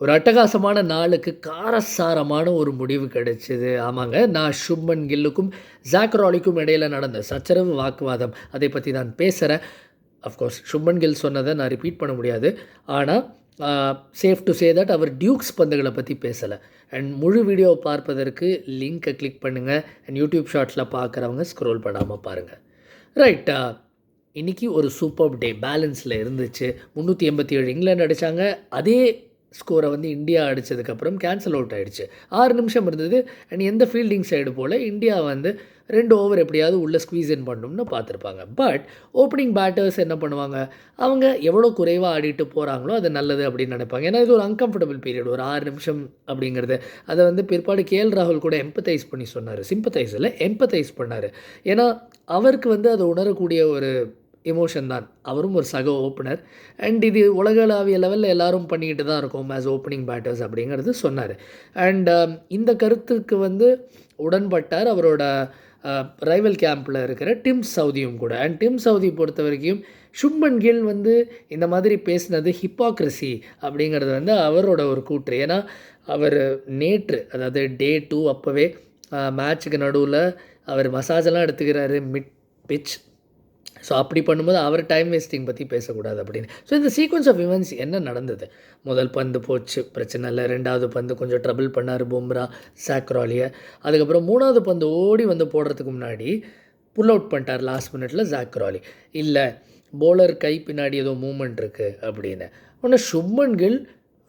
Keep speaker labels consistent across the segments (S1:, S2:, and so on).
S1: ஒரு அட்டகாசமான நாளுக்கு காரசாரமான ஒரு முடிவு கிடைச்சிது. ஆமாங்க நான் சுப்மன் கில்லுக்கும் ஜாக்ராலிக்கும் இடையில் நடந்த சச்சரவு வாக்குவாதம். அதை பற்றி நான் பேசுகிறேன் அஃப்கோர்ஸ் சுப்மன் கில் சொன்னதை நான் ரிப்பீட் பண்ண முடியாது. ஆனால் சேஃப் டு சே தட் அவர் டியூக்ஸ் பந்துகளை பற்றி பேசலை. அண்ட் முழு வீடியோவை பார்ப்பதற்கு லிங்க்கை கிளிக் பண்ணுங்கள் அண்ட் யூடியூப் ஷார்ட்ஸில் பார்க்குறவங்க ஸ்க்ரோல் பண்ணாமல் பாருங்கள் ரைட்டா இன்றைக்கி ஒரு சூப்பர் டே பேலன்ஸில் இருந்துச்சு. முந்நூற்றி எண்பத்தி ஏழு இங்கிலாந்து அடித்தாங்க அதே ஸ்கோரை வந்து இந்தியா அடித்ததுக்கப்புறம் கேன்சல் அவுட் ஆகிடுச்சு ஆறு நிமிஷம் இருந்தது. அண்ட் எந்த ஃபீல்டிங் சைடு போல் இந்தியா வந்து ரெண்டு ஓவர் எப்படியாவது உள்ளே ஸ்குவீஸ் இன் பண்ணணும்னு பார்த்துருப்பாங்க. பட் ஓப்பனிங் பேட்டர்ஸ் என்ன பண்ணுவாங்க? அவங்க எவ்வளோ குறைவாக ஆடிட்டு போகிறாங்களோ அது நல்லது அப்படின்னு நினைப்பாங்க. ஏன்னா இது ஒரு அன்கம்ஃபர்டபுள் பீரியட் ஒரு ஆறு நிமிஷம் அப்படிங்கிறது. அதை வந்து பிற்பாடு கேஎல் ராகுல் கூட எம்பத்தைஸ் பண்ணி சொன்னார். சிம்பத்தைஸ் இல்லை எம்பத்தைஸ் பண்ணார். ஏன்னா அவருக்கு வந்து அதை உணரக்கூடிய ஒரு எமோஷன் தான். அவரும் ஒரு சக ஓப்பனர் அண்ட் இது உலகளாவிய லெவலில் எல்லாரும் பண்ணிக்கிட்டு தான் இருக்கோம் ஆஸ் ஓப்பனிங் பேட்டர்ஸ் அப்படிங்கிறது சொன்னார். அண்ட் um, இந்த கருத்துக்கு வந்து உடன்பட்டார் அவரோட uh, ரைவல் கேம்பில் இருக்கிற டிம் சவுதியும் கூட. அண்ட் டிம் சவுதி பொறுத்த வரைக்கும் சுப்மன் கில் வந்து இந்த மாதிரி பேசினது ஹிப்பாக்ரஸி அப்படிங்கிறது வந்து அவரோட ஒரு கூற்று. ஏன்னா அவர் நேற்று அதாவது டே டூ அப்போவே மேட்ச்சுக்கு uh, நடுவில் அவர் மசாஜெல்லாம் எடுத்துக்கிறாரு மிட் பிச் ஸோ அப்படி பண்ணும்போது அவர் டைம் வேஸ்டிங் பற்றி பேசக்கூடாது அப்படின்னு. ஸோ இந்த சீக்வன்ஸ் ஆஃப் இவெண்ட்ஸ் என்ன நடந்தது? முதல் பந்து போச்சு பிரச்சனை இல்லை. ரெண்டாவது பந்து கொஞ்சம் ட்ரபிள் பண்ணார் பும்ரா சாக்ராலியை. அதுக்கப்புறம் மூணாவது பந்து ஓடி வந்து போடுறதுக்கு முன்னாடி புல் அவுட் பண்ணிட்டார் லாஸ்ட் மினிட்ல ஜாக்ராலி இல்லை போலர் கை பின்னாடி ஏதோ மூமெண்ட் இருக்குது அப்படின்னு. ஒன்று சுப்மன் கில்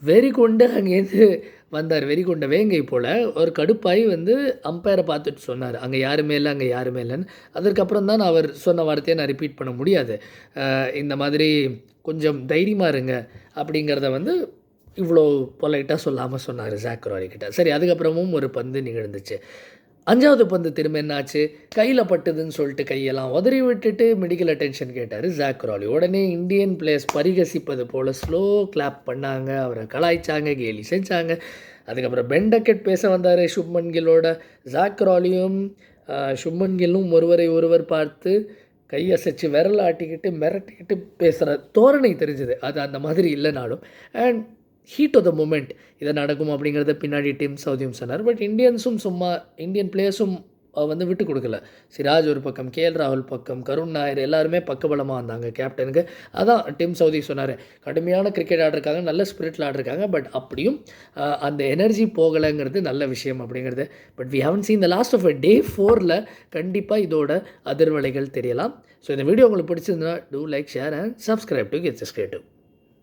S1: வெறி கொண்டு அங்கேருந்து வந்தார். வெறி கொண்ட வேங்கை போல் ஒரு கடுப்பாய் வந்து அம்பையரை பார்த்துட்டு சொன்னார். அங்கே யாருமே இல்லை அங்கே யாருமே இல்லைன்னு. அதற்கப்புறம் தான் அவர் சொன்ன வார்த்தையை நான் ரிப்பீட் பண்ண முடியாது. இந்த மாதிரி கொஞ்சம் தைரியமாக இருங்க அப்படிங்கிறத வந்து இவ்வளோ பொலைட்டாக சொல்லாமல் சொன்னார் ஜாக்ரோரி கிட்ட சரி அதுக்கப்புறமும் ஒரு பந்து நிகழ்ந்துச்சு. அஞ்சாவது பந்து திரும்ப என்னாச்சு? கையில் பட்டுதுன்னு சொல்லிட்டு கையெல்லாம் உதறி விட்டுட்டு மெடிக்கல் அட்டென்ஷன் கேட்டார் ஜாக்ராலி உடனே இந்தியன் பிளேயர்ஸ் பரிகசிப்பது போல் ஸ்லோ கிளாப் பண்ணாங்க. அவரை கலாய்ச்சாங்க கேலி செஞ்சாங்க. அதுக்கப்புறம் பெண்டக்கெட் பேச வந்தார் சுப்மன் கில்லோட. ஜாக்ராலியும் சுப்மன் கில்லும் ஒருவரை ஒருவர் பார்த்து கையசைச்சு விரல் ஆட்டிக்கிட்டு மிரட்டிக்கிட்டு பேசுகிற தோரணை தெரிஞ்சுது. அது அந்த மாதிரி இல்லைனாலும். And heat of the moment இதை நடக்கும் அப்படிங்கிறத பின்னாடி டீம் சவுதியும் சொன்னார். பட் இந்தியன்ஸும் சும்மா இந்தியன் பிளேயர்ஸும் வந்து விட்டு கொடுக்கல. சிராஜ் ஒரு பக்கம் கேஎல் ராகுல் பக்கம் கருண் நாயர் எல்லாருமே பக்கபலமாக வந்தாங்க கேப்டனுக்கு அதான் டிம் சவுதி சொன்னார். கடுமையான கிரிக்கெட் ஆடிருக்காங்க நல்ல ஸ்பிரிட்டில் ஆடிருக்காங்க பட் அப்படியும் அந்த எனர்ஜி போகலைங்கிறது நல்ல விஷயம் அப்படிங்கிறது. But we haven't seen the last of a day ஃபோரில் கண்டிப்பாக இதோட அதிர்வலைகள் தெரியலாம். ஸோ இந்த வீடியோ உங்களுக்கு பிடிச்சிருந்தா do like share and subscribe to gets creative